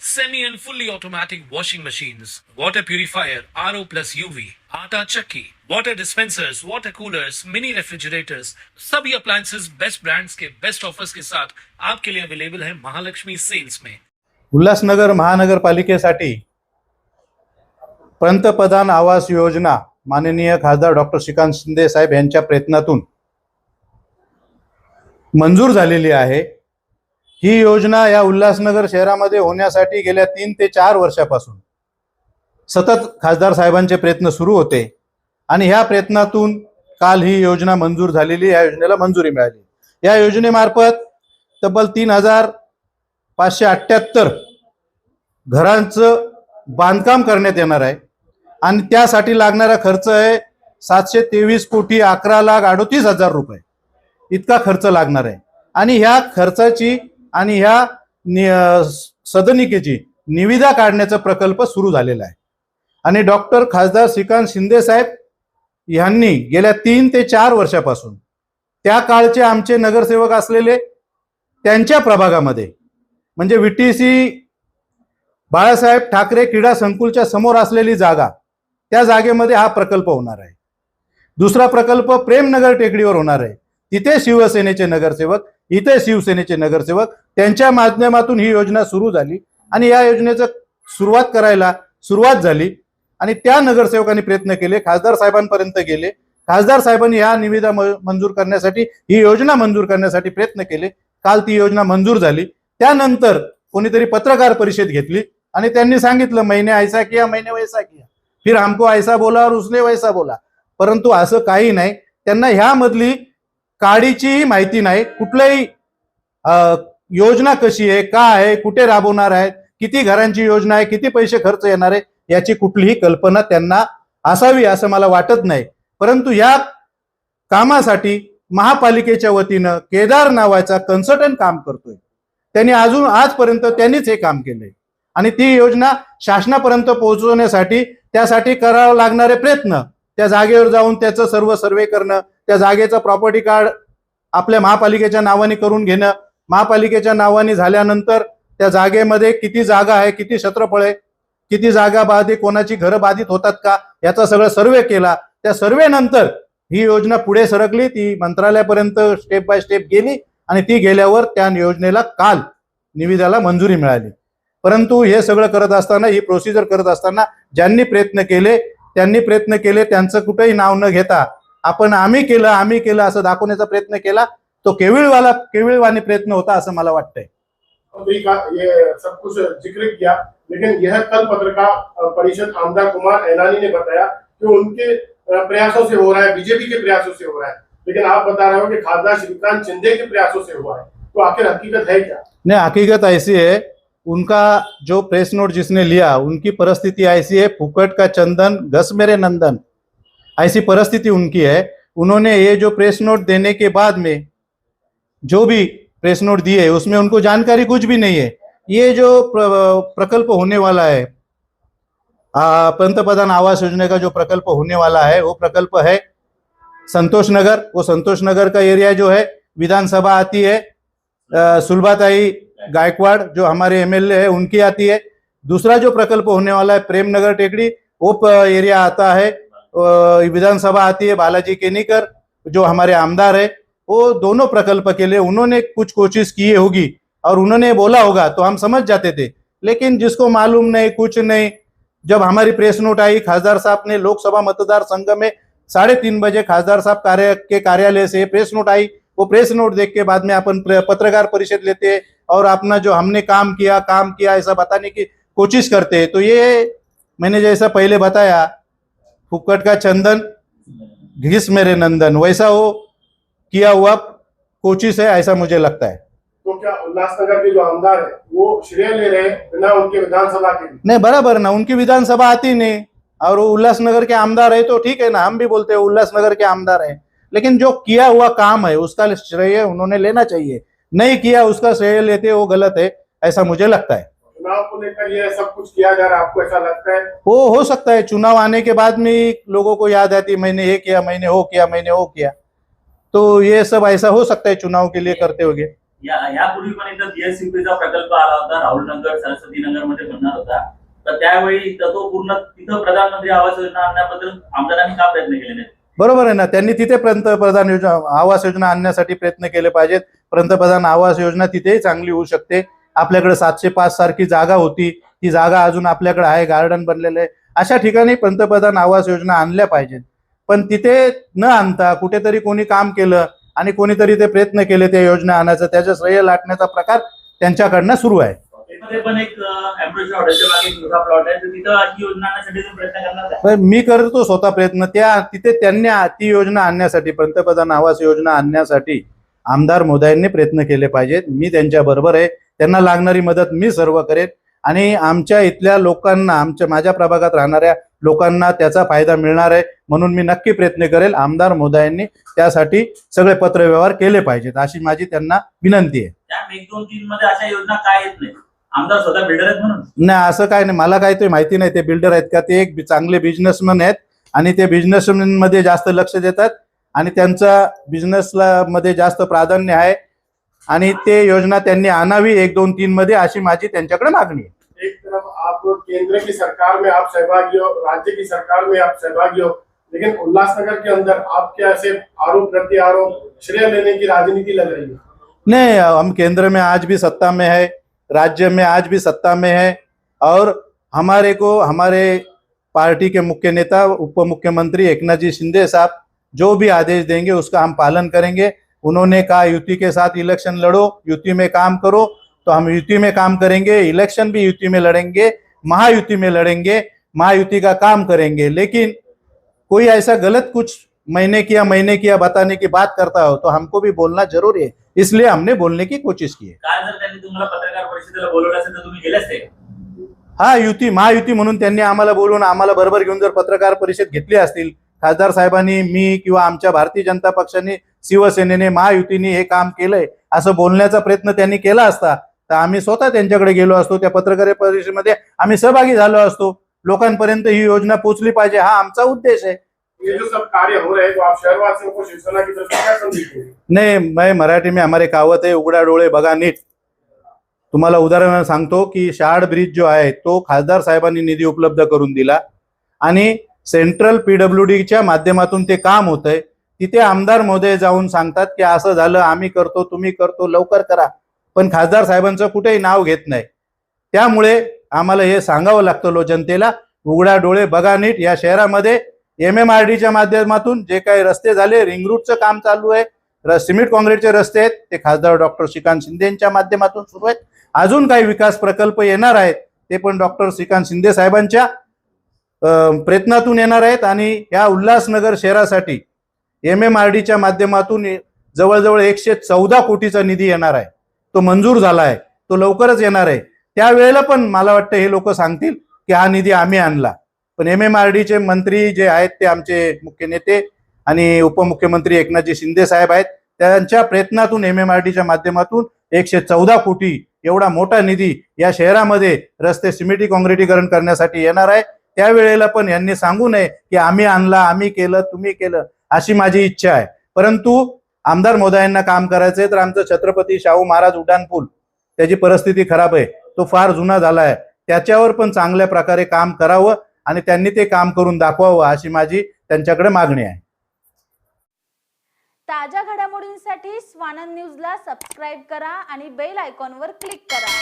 semi and fully automatic washing machines, water purifier, RO plus UV, आटा चक्की, water dispensers, water coolers, mini refrigerators, सभी appliances best brands के best offers के साथ आपके लिए अवेलेबल है महालक्ष्मी सेल्स में उल्हासनगर महानगरपालिकेसाठी पंतप्रधान आवास योजना माननीय खासदार डॉक्टर श्रीकांत शिंदे साहेब यांच्या प्रयत्नातून मंजूर झालेली आहे. ही योजना या उल्हासनगर शहरामध्ये होण्यासाठी गेल्या तीन ते चार वर्षापासून सतत खासदार साहेबांचे प्रयत्न सुरू होते. आणि ह्या प्रयत्नातून काल ही योजना मंजूर झालेली या योजनेला मंजुरी मिळाली. या योजनेमार्फत तब्बल तीन हजार पाचशे अठ्ठ्याहत्तर घरांचं बांधकाम करण्यात येणार आहे. आणि त्यासाठी लागणारा खर्च आहे सातशे तेवीस कोटी अकरा लाख अडोतीस हजार रुपये. इतका खर्च लागणार आहे. आणि ह्या खर्चाची आणि ह्या सदनिकेची निविदा काढण्याचा प्रकल्प सुरू झालेला आहे. आणि डॉक्टर खासदार श्रीकांत शिंदे साहेब यांनी गेल्या तीन ते चार वर्षापासून त्या काळचे आमचे नगरसेवक असलेले त्यांच्या प्रभागामध्ये म्हणजे व्हीटीसी बाळासाहेब ठाकरे क्रीडा संकुलच्या समोर असलेली जागा त्या जागेमध्ये हा प्रकल्प होणार आहे. दुसरा प्रकल्प प्रेमनगर टेकडीवर होणार आहे. तिथे शिवसेनेचे नगरसेवक इथे शिवसेनेचे नगरसेवक त्यांच्या माध्यमातून ही योजना सुरू झाली आणि या योजनेचं सुरुवात करायला सुरुवात झाली. आणि त्या नगरसेवकांनी प्रयत्न केले खासदार साहेबांपर्यंत गेले. खासदार साहेबांनी ह्या निविदा म- मंजूर करण्यासाठी ही योजना मंजूर करण्यासाठी प्रयत्न केले. काल ती योजना मंजूर झाली. त्यानंतर कोणीतरी पत्रकार परिषद घेतली आणि त्यांनी सांगितलं महिने ऐसा किया महिने वैसा किया. फिर हमको ऐसा बोला और उसने वैसा बोला. परंतु असं काही नाही. त्यांना ह्यामधली काडीचीही माहिती नाही. कुठल्याही योजना कशी आहे का आहे कुठे राबवणार आहे किती घरांची योजना आहे किती पैसे खर्च येणार आहे याची कुठलीही कल्पना त्यांना असावी असं मला वाटत नाही. परंतु या कामासाठी महापालिकेच्या वतीनं केदार नावाचा कन्सल्टंट काम करतोय. त्यांनी अजून आजपर्यंत त्यांनीच हे काम केलंय. आणि ती योजना शासनापर्यंत पोहोचवण्यासाठी त्यासाठी करावं लागणारे प्रयत्न त्या जागेवर जाऊन त्याचं सर्व सर्वे करणं त्या जागेचं प्रॉपर्टी कार्ड आपल्या महापालिकेच्या नावाने करून घेणं महापालिकेच्या नावाने झाल्यानंतर त्या जागेमध्ये किती जागा आहे किती क्षेत्रफळ आहे किती जागा बाधित कोणाची घरं बाधित होतात का याचा सगळं सर्वे केला. त्या सर्वे नंतर ही योजना पुढे सरकली ती मंत्रालयापर्यंत स्टेप बाय स्टेप गेली आणि ती गेल्यावर त्या योजनेला काल निविदाला मंजुरी मिळाली. परंतु हे सगळं करत असताना ही प्रोसिजर करत असताना ज्यांनी प्रयत्न केले त्यांनी प्रयत्न केले त्यांचं कुठेही नाव न घेता आपण आम्ही केलं आम्ही केलं असं दाखवण्याचा प्रयत्न केला तो केविळवाला केविळवाणी प्रयत्न होता असं मला वाटतंय. मंत्री का ये सब कुछ जिक्र किया लेकिन यह कल पत्रकार परिषद आमदार कुमार ऐनानी ने बताया कि उनके अ, प्रयासों से हो रहा है बीजेपी के प्रयासों से हो रहा है। लेकिन आप बता रहे हो कि खासदार श्रीकांत शिंदे के प्रयासों से हुआ है। तो आखिर हकीकत है क्या? नहीं हकीकत ऐसी है उनका जो प्रेस नोट जिसने लिया उनकी परिस्थिति ऐसी है फुकट का चंदन घस मेरे नंदन। ऐसी परिस्थिति उनकी है। उन्होंने ये जो प्रेस नोट देने के बाद में, जो भी प्रेस नोट दिए, उसमें उनको जानकारी कुछ भी नहीं है। ये जो प्र- प्रकल्प होने वाला है पंतप्रधान आवास योजना का जो प्रकल्प होने वाला है, वो प्रकल्प है संतोष नगर। वो संतोष नगर का एरिया जो है, विधानसभा आती है सुलभाताई गायकवाड़, जो हमारे एमएलए है, उनकी आती है। दूसरा जो प्रकल्प होने वाला है प्रेम नगर टेकड़ी, वो एरिया आता है विधानसभा आती है, बालाजी केनीकर, जो हमारे आमदार है, वो दोनों प्रकल्प के लिए उन्होंने कुछ कोशिश की होगी और उन्होंने बोला होगा तो हम समझ जाते थे। लेकिन जिसको मालूम नहीं, कुछ नहीं, जब हमारी प्रेस नोट आई, खासदार साहब ने लोकसभा मतदार संघ में साढ़े तीन बजे खासदार साहब कार्य, के कार्यालय से प्रेस नोट आई, वो प्रेस नोट देख के बाद में अपन पत्रकार परिषद लेते हैं और अपना जो हमने काम किया काम किया, ऐसा बताने की कोशिश करते हैं। तो ये मैंने जैसा पहले बताया फुक्कट का चंदन घिस मेरे नंदन। वैसा वो किया हुआ कोशिश है ऐसा मुझे लगता है। तो क्या उल्लासनगर के जो आमदार है वो श्रेय ले रहे हैं बिना उनके विधानसभा के? नहीं बराबर ना उनकी विधानसभा आती नहीं। और वो उल्लासनगर के आमदार है तो ठीक है ना हम भी बोलते हैं उल्लासनगर के आमदार है। लेकिन जो किया हुआ काम है उसका श्रेय उन्होंने लेना चाहिए। नहीं किया उसका श्रेय लेते वो गलत है ऐसा मुझे लगता है। चुनाव को लेकर ये सब कुछ किया जा रहा है आपको ऐसा लगता है? वो हो सकता है। चुनाव आने के बाद में लोगों को याद आती मैंने ये किया मैंने वो किया मैंने वो किया। तो ये सब ऐसा हो सकता है चुनाव के लिए करते या यापूर्वी पण एकदा प्रकल्प आला होता राहुल नगर सरस्वती नगरमध्ये बनणार होता. तर त्यावेळी तो पूर्ण तिथं प्रधानमंत्री आवास योजना आणण्याबद्दल आमदारांनी का प्रयत्न केले नाहीत? बरोबर आहे ना त्यांनी तिथे पंतप्रधान योजना आवास योजना आणण्यासाठी प्रयत्न केले पाहिजेत. पंतप्रधान आवास योजना तिथेही चांगली होऊ शकते. आपल्याकडे सातशे पाच सारखी जागा होती. ती जागा अजून आपल्याकडे आहे गार्डन बनलेलं आहे. अशा ठिकाणी पंतप्रधान आवास योजना आणल्या पाहिजेत. पण तिथे न आणता कुठेतरी कोणी काम केलं आणि कोणीतरी ते प्रयत्न केले त्या योजना आणायचं त्याचं श्रेय लाटण्याचा प्रकार त्यांच्याकडनं सुरू आहे. मी करतो स्वतः प्रयत्न. त्या तिथे त्यांनी ती योजना आणण्यासाठी पंतप्रधान आवास योजना आणण्यासाठी आमदार मोदयांनी प्रयत्न केले पाहिजेत. मी त्यांच्या बरोबर आहे. त्यांना लागणारी मदत मी सर्व करेन. आणि आमच्या इथल्या लोकांना आमच्या माझ्या प्रभागात राहणाऱ्या लोकांना त्याचा फायदा मिळणार आहे म्हणून मी नक्की प्रयत्न करेल आमदार मोदयांनी त्यासाठी सगळे पत्रव्यवहार केले पाहिजेत अशी माझी त्यांना विनंती आहे. अशा योजना काय येत नाही? आमदार स्वतः बिल्डर आहेत म्हणून? नाही असं काय नाही. मला काय ते माहिती नाही. ते बिल्डर आहेत का? ते एक चांगले बिझनेसमॅन आहेत. आणि ते बिझनेसमॅनमध्ये जास्त लक्ष देतात. आणि त्यांचा बिझनेसला मध्ये जास्त प्राधान्य आहे. आणि ते योजना त्यांनी आणावी एक दोन तीन मध्ये अशी माझी त्यांच्याकडे मागणी आहे. एक तरफ आप केंद्र की सरकार में आप सहभागी हो राज्य की सरकार में आप सहभागी हो लेकिन उल्लासनगर के अंदर आपके ऐसे आरोप प्रति आरोप श्रेय लेने की राजनीति लग रही है। नहीं हम केंद्र में आज भी सत्ता में है राज्य में आज भी सत्ता में है और हमारे को हमारे पार्टी के मुख्य नेता उप मुख्यमंत्री एकनाथ जी शिंदे साहब जो भी आदेश देंगे उसका हम पालन करेंगे। उन्होंने कहा युति के साथ इलेक्शन लड़ो युति में काम करो। तो हम युति में काम करेंगे इलेक्शन भी युति में लड़ेंगे महायुति में लड़ेंगे महायुति का काम करेंगे। लेकिन कोई ऐसा गलत कुछ मैंने किया मैंने किया बताने की बात करता हो तो हमको भी बोलना ज़रूरी है। इसलिए हमने बोलने की कोशिश की है। हा युती महायुती म्हणून त्यांनी आम्हाला बोलवून आम्हाला बरोबर घेऊन जर पत्रकार परिषद घेतली असतील खासदार साहेबांनी मी किंवा आमच्या भारतीय जनता पक्षाने शिवसेनेने महायुतीने हे काम केलंय असं बोलण्याचा प्रयत्न त्यांनी केला असता तर आम्ही स्वतः त्यांच्याकडे गेलो असतो त्या पत्रकार परिषदेमध्ये आम्ही सहभागी झालो असतो. लोकांपर्यंत ही योजना पोहोचली पाहिजे हा आमचा उद्देश आहे. ये जो सब कार्य हो रहे तो आप नहीं मैं मराठी में हमारे कहावत है उघडा डोळे बघा नीट. तुम्हाला उदाहरण सांगतो की शार्ड ब्रिज जो आहे तो खासदार साहेबांनी निधी उपलब्ध करून दिला. आणि सेंट्रल पीडब्ल्यू डीच्या माध्यमातून ते काम होतंय. तिथे आमदार महोदय जाऊन सांगतात की असं झालं आम्ही करतो तुम्ही करतो लवकर करा. पण खासदार साहेबांचं कुठेही नाव घेत नाही. त्यामुळे आम्हाला हे सांगावं लागतं लो जनतेला उघडा डोळे बघा नीट. या शहरामध्ये एम एम आर डीच्या माध्यमातून जे काही रस्ते झाले रिंग रूटचं काम चालू आहे. सिमेंट काँक्रीटचे रस्ते आहेत ते खासदार डॉक्टर श्रीकांत शिंदे यांच्या माध्यमातून सुरू आहेत. अजून काही विकास प्रकल्प येणार आहेत ते पण डॉक्टर श्रीकांत शिंदे साहेबांच्या प्रयत्नातून येणार आहेत आणि या उल्हासनगर शहरासाठी एम एम आर डीच्या माध्यमातून जवळजवळ एकशे चौदा कोटीचा निधी येणार आहे. तो मंजूर झाला आहे. तो लवकरच येणार आहे. त्यावेळेला पण मला वाटतं हे लोक सांगतील की हा निधी आम्ही आणला. पण एम एम आर डीचे मंत्री जे आहेत ते आमचे मुख्य नेते आणि उपमुख्यमंत्री एकनाथजी शिंदे साहेब आहेत. त्यांच्या प्रयत्नातून एम एम आर डीच्या माध्यमातून एकशे चौदा कोटी एवढा मोठा निधी या शहरामध्ये रस्ते सिमेंटी काँक्रिटीकरण करण्यासाठी येणार आहे. त्यावेळेला पण यांनी सांगू नये की आम्ही आणला आम्ही केलं तुम्ही केलं अशी माझी इच्छा आहे. परंतु आमदार मोदयांना काम करायचंय तर आमचं छत्रपती शाहू महाराज उड्डाणपूल त्याची परिस्थिती खराब आहे. तो फार जुना झाला आहे त्याच्यावर पण चांगल्या प्रकारे काम करावं आणि त्यांनी ते काम करून दाखवावं अशी माझी त्यांच्याकडे मागणी आहे. ताज्या घडामोडींसाठी स्वानंद न्यूजला सबस्क्राईब करा आणि बेल आयकॉनवर क्लिक करा.